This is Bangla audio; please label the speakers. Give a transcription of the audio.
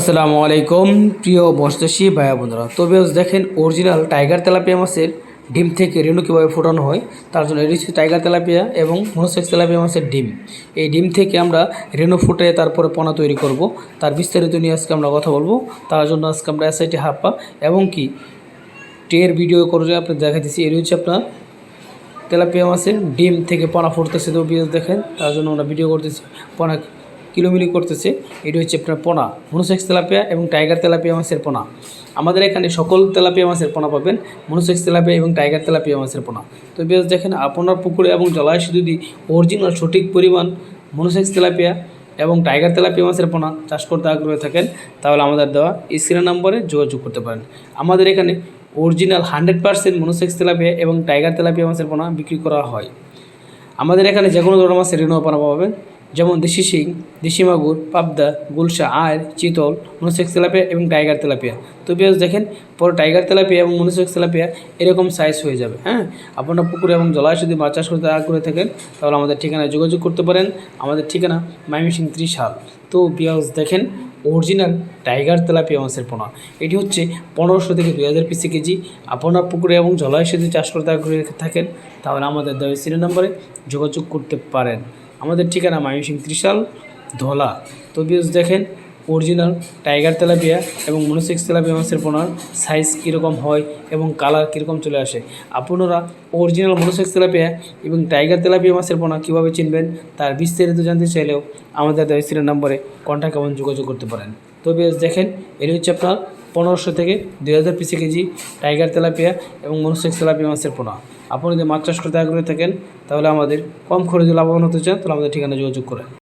Speaker 1: আসসালামু আলাইকুম, প্রিয় বসদেশি ভাইয়া বন্ধুরা তবে দেখেন অরিজিনাল টাইগার তেলাপিয়া মাছের ডিম থেকে রেণু কীভাবে ফোটানো হয়, তার জন্য এটি হচ্ছে টাইগার তেলাপিয়া এবং মনোসেক্স তেলাপিয়া মাছের ডিম। এই ডিম থেকে আমরা রেণু ফুটে তারপরে পোনা তৈরি করব। তার বিস্তারিত নিয়ে আজকে আমরা কথা বলব। তার জন্য আজকে আমরা এসআইটি হাপ্পা এবং কি টের ভিডিও করে আপনি দেখাতেছি এটি হচ্ছে আপনার তেলাপিয়া মাছের ডিম থেকে পোনা ফুটতেছে। তো দেখেন, তার জন্য আমরা ভিডিও করতেছি। পোনা কিলোমিলি করতেছে, এটি হচ্ছে আপনার পোনা। মনোসেক্স তেলাপিয়া এবং টাইগার তেলাপিয়া মাছের পোনা। আমাদের এখানে সকল তেলাপিয়া মাছের পোনা পাবেন, মনোসেক্স তেলাপিয়া এবং টাইগার তেলাপিয়া মাছের পোনা। তো বেশ দেখেন আপনার পুকুরে এবং জলাশয় যদি অরিজিনাল সঠিক পরিমাণ মনোসেক্স তেলাপিয়া এবং টাইগার তেলাপিয়া মাছের পোনা চাষ করতে আগ্রহী থাকেন, তাহলে আমাদের দেওয়া স্ক্রিন নম্বরে যোগাযোগ করতে পারেন। আমাদের এখানে original hundred percent monosex tilapia এবং টাইগার তেলাপিয়া মাছের পোনা বিক্রি করা হয়। আমাদের এখানে যে কোনো ধরনের মাছের ঋণ পোনা পাবেন। যেমন দেশি শিং, দেশি মাগুর, পাবদা, গুলশা আয় চিতল মনোসেক্স তেলাপিয়া এবং টাইগার তেলাপিয়া। তো পেঁয়াজ দেখেন, পরে টাইগার তেলাপিয়া এবং মনোসেক্স তেলাপিয়া এরকম সাইজ হয়ে যাবে হ্যাঁ? আপনার পুকুরে এবং জলাশয় যদি মাছ চাষ করতে আগ্রহী থাকেন, তাহলে আমাদের ঠিকানায় যোগাযোগ করতে পারেন। আমাদের ঠিকানা মাইমিসিং ত্রিশাল। তো পেঁয়াজ দেখেন অরিজিনাল টাইগার তেলাপিয়া মাছের পোনা। এটি হচ্ছে পনেরোশো থেকে দুই হাজার পিসি কেজি। আপনার পুকুরে এবং জলাশয় যদি চাষ করতে আগ্রহী থাকেন, তাহলে আমাদের দেওয়া সিরিয়াল নম্বরে যোগাযোগ করতে পারেন। আমাদের ঠিকানা মায়ুসিং ত্রিশাল, ধলা। তো বিয়স দেখেন অরিজিনাল টাইগার তেলাপিয়া এবং মনোসেক্স তেলাপিয়া মাছের পোনার সাইজ কীরকম হয় এবং কালার কীরকম চলে আসে। আপনারা অরিজিনাল মনোসেক্স তেলাপিয়া এবং টাইগার তেলাপিয়া মাছের পোনা কীভাবে চিনবেন, তার বিস্তারিত জানতে চাইলেও আমাদের দেওয়া নম্বরে কন্ট্যাক্ট এবং যোগাযোগ করতে পারেন। তো দেখেন, এটি হচ্ছে আপনার পনেরোশো থেকে দুই হাজার পিসি কেজি টাইগার তেলাপিয়া এবং মনুসেক তেলাপিয়া মাছের পোনা। আপনি যদি মাছ চাষ করতে আগ্রহী থাকেন, তাহলে আমাদের কম খরচে লাভবান হতে চান, তাহলে আমাদের ঠিকানা যোগাযোগ করেন।